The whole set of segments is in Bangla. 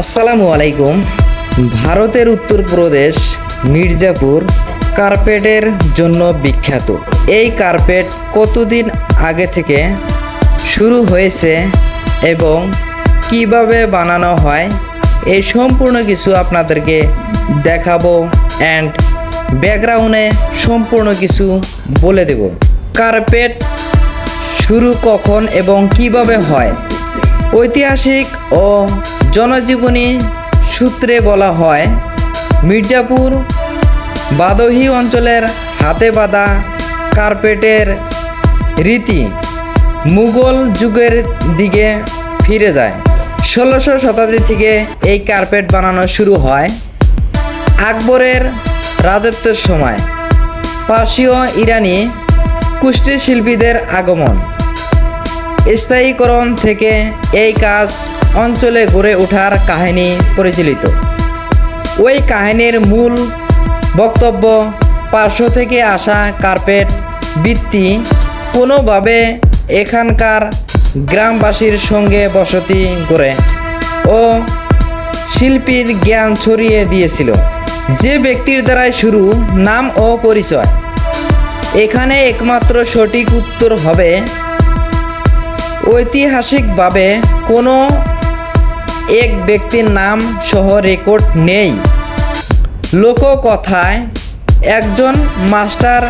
আসসালামু আলাইকুম। ভারতের উত্তরপ্রদেশ, মির্জাপুর কার্পেটের জন্য বিখ্যাত। এই কার্পেট কতদিন আগে থেকে শুরু হয়েছে এবং কীভাবে বানানো হয় এই সম্পূর্ণ কিছু আপনাদেরকে দেখাবো অ্যান্ড ব্যাকগ্রাউন্ডে সম্পূর্ণ কিছু বলে দেব। কার্পেট শুরু কখন এবং কীভাবে হয় ঐতিহাসিক ও জনজীবনী সূত্রে বলা হয়, মির্জাপুর বাদহি অঞ্চলের হাতে বাঁধা কার্পেটের রীতি মুঘল যুগের দিকে ফিরে যায়। ষোলোশো শতাব্দী থেকে এই কার্পেট বানানো শুরু হয় আকবরের রাজত্বের সময়। পার্সীয় ইরানি কুষ্টি শিল্পীদের আগমন। স্থায়ীকরণ থেকে এই কাজ অঞ্চলে গড়ে ওঠার কাহিনী পরিচালিত। ওই কাহিনীর মূল বক্তব্য, পার্শ্ব থেকে আসা কার্পেট বৃত্তি কোনোভাবে এখানকার গ্রামবাসীর সঙ্গে বসতি করে ও শিল্পীর জ্ঞান ছড়িয়ে দিয়েছিল। যে ব্যক্তির দ্বারাই শুরু নাম ও পরিচয়। এখানে একমাত্র সঠিক উত্তর হবে ঐতিহাসিকভাবে কোনো এক ব্যক্তির নাম সহ রেকর্ড নেই। লোককথায় একজন মাস্টার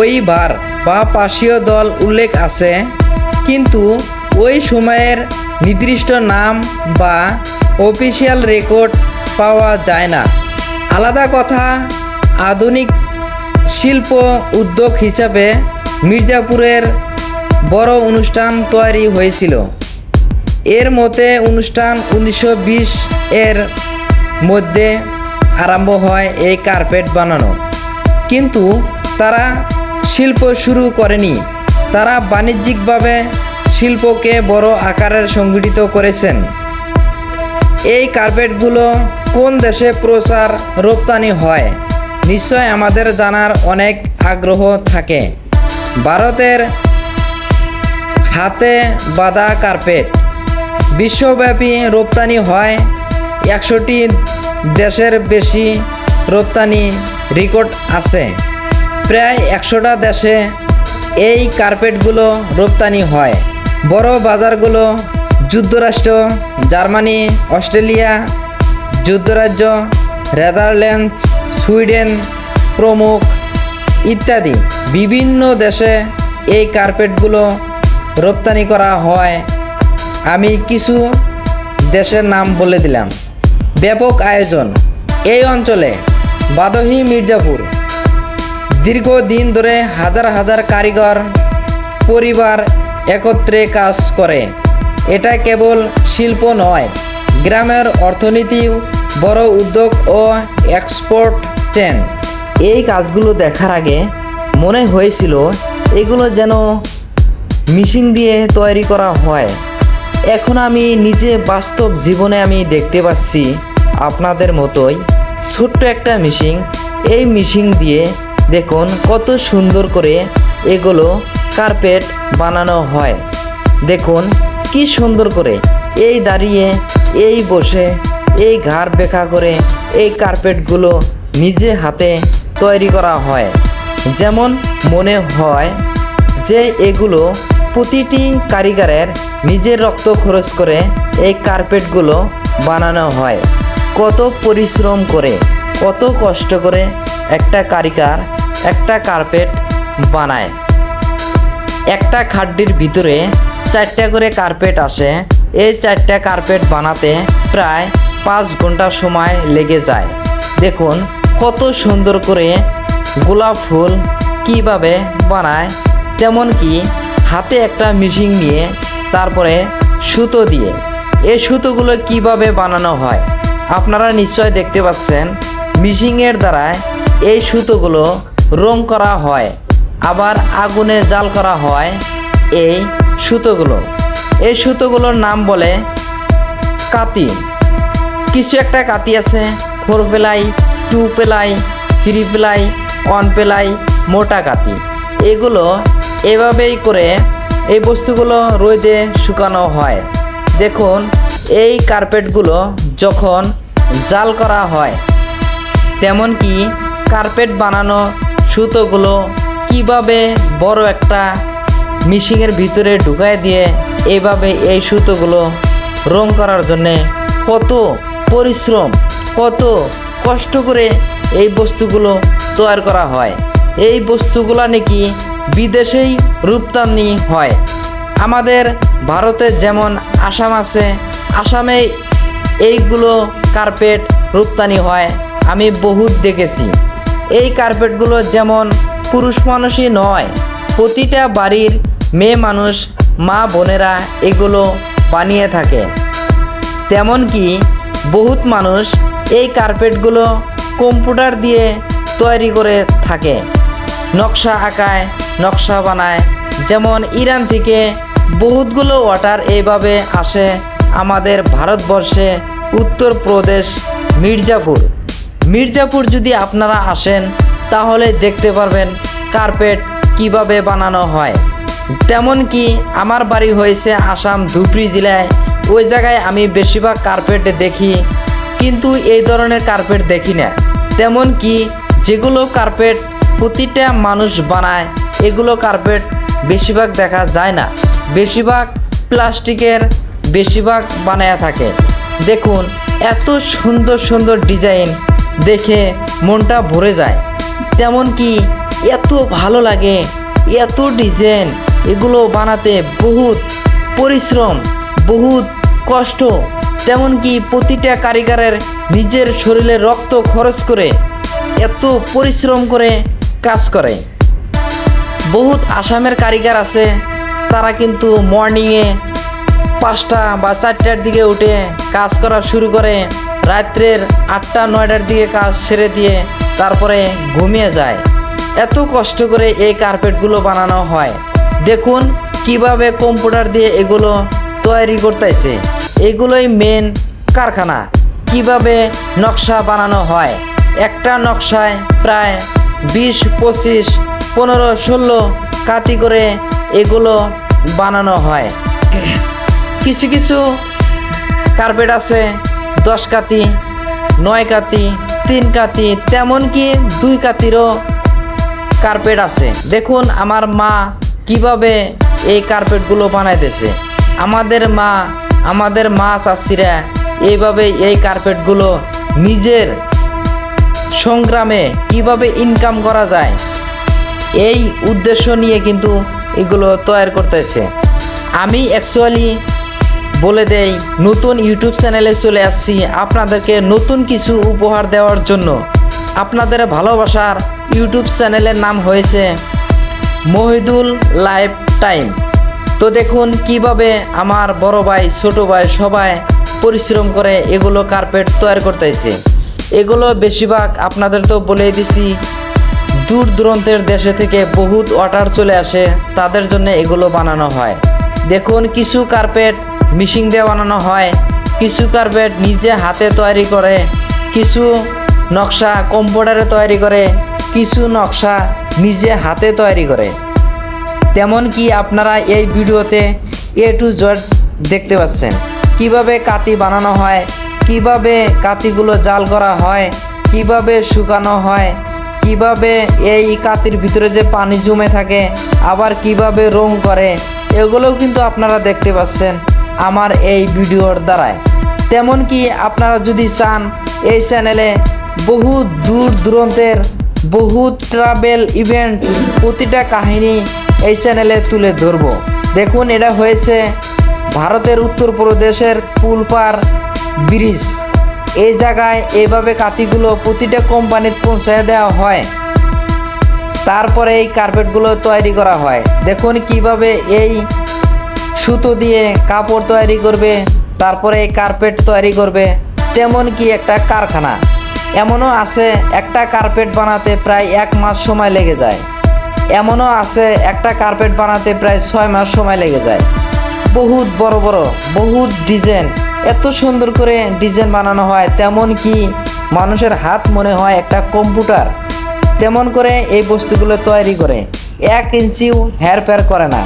ওইবার বা পাশীয় দল উল্লেখ আছে, কিন্তু ওই সময়ের নির্দিষ্ট নাম বা অফিসিয়াল রেকর্ড পাওয়া যায় না। আলাদা কথা, আধুনিক শিল্প উদ্যোগ হিসাবে মির্জাপুরের বড় অনুষ্ঠান তৈরি হয়েছিল। এর মতে, অনুষ্ঠান উনিশশো বিশ এর মধ্যে আরম্ভ হয় এই কার্পেট বানানো। কিন্তু তারা শিল্প শুরু করেনি। তারা বাণিজ্যিকভাবে শিল্পকে বড় আকারের সংগঠিত করেছেন। এই কার্পেটগুলো কোন দেশে প্রচার রপ্তানি হয়, নিশ্চয় আমাদের জানার অনেক আগ্রহ থাকে। ভারতের হাতে বাঁধা কার্পেট। বিশ্বব্যাপী রপ্তানি হয় একশোটি দেশের বেশি রপ্তানি রেকর্ড আছে। প্রায় একশোটা দেশে এই কার্পেটগুলো রপ্তানি হয়। বড় বাজারগুলো যুক্তরাষ্ট্র, জার্মানি, অস্ট্রেলিয়া, যুক্তরাজ্য, নেদারল্যান্ডস, সুইডেন প্রমুখ ইত্যাদি বিভিন্ন দেশে এই কার্পেটগুলো রপ্তানি করা হয়। আমি কিছু দেশের নাম বলে দিলাম। ব্যাপক আয়োজন। এই অঞ্চলে বাদহি মির্জাপুর দীর্ঘদিন ধরে হাজার হাজার কারিগর, পরিবার একত্রে কাজ করে। এটা কেবল শিল্প নয়, গ্রামের অর্থনীতিও বড় উদ্যোগ ও এক্সপোর্ট চেন এই কাজগুলো দেখার আগে মনে হয়েছিল এগুলো যেন মেশিন দিয়ে তৈরি করা হয়। এখন আমি নিজে বাস্তব জীবনে আমি দেখতে পাচ্ছি আপনাদের মতোই ছোট্ট একটা মেশিন। এই মেশিন দিয়ে দেখুন কত সুন্দর করে এগুলো কার্পেট বানানো হয়। দেখুন কি সুন্দর করে এই দাঁড়িয়ে, এই বসে, এই ঘাড় বেঁকা করে এই কার্পেটগুলো নিজে হাতে তৈরি করা হয়। যেমন মনে হয় যে এগুলো প্রতিটি কারিগরের নিজের রক্ত খরচ করে এই কার্পেটগুলো বানানো হয়। কত পরিশ্রম করে, কত কষ্ট করে একটা কারিগর একটা কার্পেট বানায়। একটা খাড্ডির ভিতরে চারটা করে কার্পেট আসে। এই চারটা কার্পেট বানাতে প্রায় পাঁচ ঘণ্টা সময় লেগে যায়। দেখুন কত সুন্দর করে গোলাপ ফুল কীভাবে বানায়। তেমন কি হাতে একটা মেশিন নিয়ে তারপরে সুতো দিয়ে। এই সুতোগুলো কীভাবে বানানো হয়? আপনারা নিশ্চয় দেখতে পাচ্ছেন মিশিংয়ের দ্বারায় এই সুতোগুলো রং করা হয়, আবার আগুনে জাল করা হয় এই সুতোগুলো। এই সুতোগুলোর নাম বলে কাতি। কিছু একটা কাতি আছে ফোর পেলাই টু পেলাই থ্রি পেলাই ওয়ান পেলাই মোটা কাতি। এগুলো এভাবেই করে এই বস্তুগুলো রোদে শুকানো হয়। দেখুন, এই কার্পেটগুলো যখন জাল করা হয় তেমন কি কার্পেট বানানো সুতোগুলো কীভাবে বড় একটা মিশিংয়ের ভিতরে ঢুকায় দিয়ে এইভাবে এই সুতোগুলো রং করার জন্যে কত পরিশ্রম, কত কষ্ট করে এই বস্তুগুলো তৈরি করা হয়। এই বস্তুগুলো নাকি বিদেশেই রপ্তানি হয়। আমাদের ভারতে যেমন আসাম আছে আসামে এইগুলো কার্পেট রপ্তানি হয়, আমি বহুত দেখেছি। এই কার্পেটগুলো যেমন পুরুষ মানুষই নয়, প্রতিটা বাড়ির মেয়ে মানুষ, মা বোনেরা এগুলো বানিয়ে থাকে। তেমন কি বহুত মানুষ এই কার্পেটগুলো কম্পিউটার দিয়ে তৈরি করে থাকে। নকশা আঁকায় নকশা বানায়। যেমন ইরান থেকে বহুতগুলো ওয়াটার এইভাবে আসে আমাদের ভারতবর্ষে। উত্তরপ্রদেশ, মির্জাপুর। মির্জাপুর যদি আপনারা আসেন, তাহলে দেখতে পারবেন কার্পেট কীভাবে বানানো হয়। তেমন কি আমার বাড়ি হয়েছে আসাম ধুবড়ি জেলায়, ওই জায়গায় আমি বেশিরভাগ কার্পেট দেখি, কিন্তু এই ধরনের কার্পেট দেখি না। তেমন কি যেগুলো কার্পেট প্রতিটা মানুষ বানায় এগুলো কার্পেট বেশিরভাগ দেখা যায় না। বেশিরভাগ প্লাস্টিকের বেশিরভাগ বানায়া থাকে। দেখুন, এত সুন্দর সুন্দর ডিজাইন দেখে মনটা ভরে যায়। তেমন কি এত ভালো লাগে, এত ডিজাইন এগুলো বানাতে বহুত পরিশ্রম, বহুত কষ্ট। তেমন কি প্রতিটা কারিগরের নিজের শরীরে রক্ত খরচ করে এত পরিশ্রম করে কাজ করে। বহুত আসামের কারিগর আছে। তারা কিন্তু মর্নিংয়ে পাঁচটা বা চারটার দিকে উঠে কাজ করা শুরু করে। রাত্রের আটটা, নয়টার দিকে কাজ সেরে দিয়ে তারপরে ঘুমিয়ে যায়। এত কষ্ট করে এই কার্পেটগুলো বানানো হয়। দেখুন কীভাবে কম্পিউটার দিয়ে এগুলো তৈরি করতেছে। এগুলোই মেন কারখানা। কীভাবে নকশা বানানো হয়। একটা নকশায় প্রায় বিশ, পঁচিশ পনেরো, ষোলো কাতি করে এগুলো বানানো হয়। কিছু কিছু কার্পেট আছে, দশ কাতি নয় কাতি তিন কাতি তেমন কি দুই কাতিরও কার্পেট আছে। দেখুন আমার মা কীভাবে এই কার্পেটগুলো বানাইতেছে। আমাদের মা আমাদের মা চাষিরা এইভাবে এই কার্পেটগুলো নিজের সংগ্রামে কীভাবে ইনকাম করা যায় এই উদ্দেশ্য নিয়ে কিন্তু এগুলো তৈরি করতেছে। আমি অ্যাকচুয়ালি বলে দেই, নতুন ইউটিউব চ্যানেলে চলে আসছি আপনাদেরকে নতুন কিছু উপহার দেওয়ার জন্য। আপনাদের ভালোবাসার ইউটিউব চ্যানেলের নাম হয়েছে মহিদুল লাইফ টাইম। তো দেখুন কীভাবে আমার বড় ভাই, ছোট ভাই সবাই পরিশ্রম করে এগুলো কার্পেট তৈরি করতেছে। এগুলো বেশিরভাগ আপনাদের তো বলেই দিছি দূর দূরান্তের দেশে থেকে বহুত অর্ডার চলে আসে, তাদের জন্য এগুলো বানানো হয়। দেখুন, কিছু কার্পেট মিশিং দিয়ে বানানো হয়, কিছু কার্পেট নিজে হাতে তৈরি করে, কিছু নকশা কম্পিউটারে তৈরি করে, কিছু নকশা নিজে হাতে তৈরি করে। তেমন কি আপনারা এই ভিডিওতে এ টু জেড দেখতে পাচ্ছেন। কীভাবে কাতি বানানো হয়, কীভাবে কাতিগুলো জাল করা হয়, কীভাবে শুকানো হয় কীভাবে এই কাতির ভিতরে যে পানি জমে থাকে, আবার কীভাবে রং করে, এগুলোও কিন্তু আপনারা দেখতে পাচ্ছেন আমার এই ভিডিওর দ্বারায়। তেমন কি আপনারা যদি চান, এই চ্যানেলে বহু দূর দূরান্তের বহু ট্রাভেল ইভেন্ট প্রতিটা কাহিনী এই চ্যানেলে তুলে ধরবো। দেখুন, এটা হয়েছে ভারতের উত্তরপ্রদেশের পুলপার ব্রিজ। এই জায়গায় এইভাবে কাতিগুলো প্রতিটা কোম্পানির পৌঁছায় দেওয়া হয়। তারপরে এই কার্পেটগুলো তৈরি করা হয়। দেখুন কীভাবে এই সুতো দিয়ে কাপড় তৈরি করবে, তারপরে এই কার্পেট তৈরি করবে, তেমন কি একটা কারখানা। এমনও আছে একটা কার্পেট বানাতে প্রায় এক মাস সময় লেগে যায়। এমনও আছে একটা কার্পেট বানাতে প্রায় ছয় মাস সময় লেগে যায়। বহুত বড় বড়, বহুত ডিজাইন। এত সুন্দর করে ডিজাইন বানানো হয়, তেমন কি মানুষের হাত মনে হয় একটা কম্পিউটার। তেমন করে এই বস্তুগুলো তৈরি করে, এক ইঞ্চিও হেরফের করে না।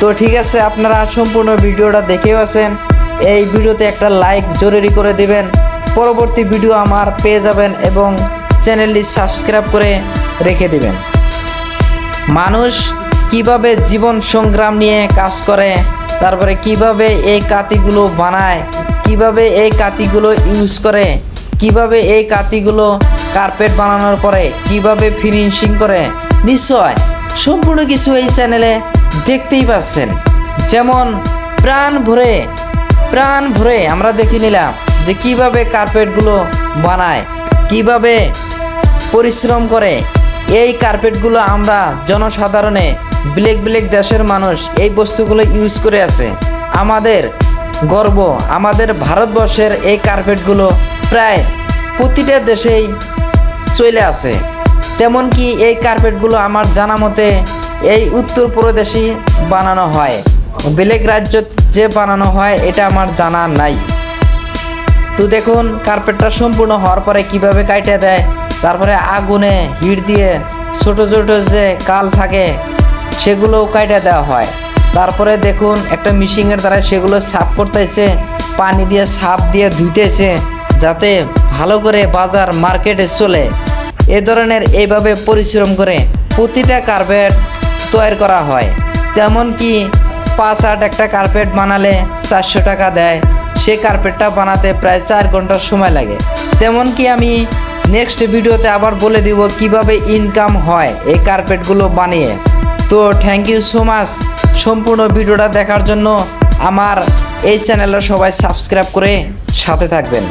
তো ঠিক আছে, আপনারা সম্পূর্ণ ভিডিওটা দেখেও আছেন। এই ভিডিওতে একটা লাইক জরুরি করে দিবেন। পরবর্তী ভিডিও আমার পেয়ে যাবেন এবং চ্যানেলটি সাবস্ক্রাইব করে রেখে দিবেন। মানুষ কীভাবে জীবন সংগ্রাম নিয়ে কাজ করে তারপরে কীভাবে এই কাতিগুলো বানায়? কীভাবে এই কাতিগুলো ইউজ করে? কীভাবে এই কাতিগুলো কার্পেট বানানোর পরে কীভাবে ফিনিশিং করে? নিশ্চয় সম্পূর্ণ কিছু এই চ্যানেলে দেখতেই পাচ্ছেন। যেমন প্রাণ ভরে প্রাণ ভরে আমরা দেখে নিলাম যে কীভাবে কার্পেটগুলো বানায়, কীভাবে পরিশ্রম করে। এই কার্পেটগুলো আমরা জনসাধারণে ব্লেক ব্লেক দেশের মানুষ এই বস্তুগুলো ইউজ করে আছে। আমাদের গর্ব, আমাদের ভারতবর্ষের এই কার্পেটগুলো প্রায় প্রতিটা দেশেই চলে আছে। তেমন কি এই কার্পেটগুলো আমার জানা মতে এই উত্তরপ্রদেশই বানানো হয়। ব্লেক রাজ্য যে বানানো হয়, এটা আমার জানা নাই। তো দেখুন, কার্পেটটা সম্পূর্ণ হওয়ার পরে কীভাবে কাটে দেয়, তারপরে আগুনে হিট দিয়ে ছোট ছোট যে কাল থাকে সেগুলোও কাটে দেওয়া হয়। তারপরে দেখুন, একটা মিশিংয়ের দ্বারা সেগুলো সাফ করতেছে, পানি দিয়ে সাপ দিয়ে ধুইতেছে, যাতে ভালো করে বাজার মার্কেটে চলে। এ ধরনের এইভাবে পরিশ্রম করে প্রতিটা কার্পেট তৈরি করা হয়। তেমন কি পাঁচ আট একটা কার্পেট বানালে চারশো টাকা দেয়, সে কার্পেটটা বানাতে প্রায় চার ঘণ্টার সময় লাগে। তেমন কি আমি নেক্সট ভিডিওতে আবার বলে দিব কীভাবে ইনকাম হয় এই কার্পেটগুলো বানিয়ে। তো থ্যাংক ইউ সো মাচ সম্পূর্ণ ভিডিওটা দেখার জন্য আমার এই চ্যানেলে সবাই সাবস্ক্রাইব করে সাথে থাকবেন।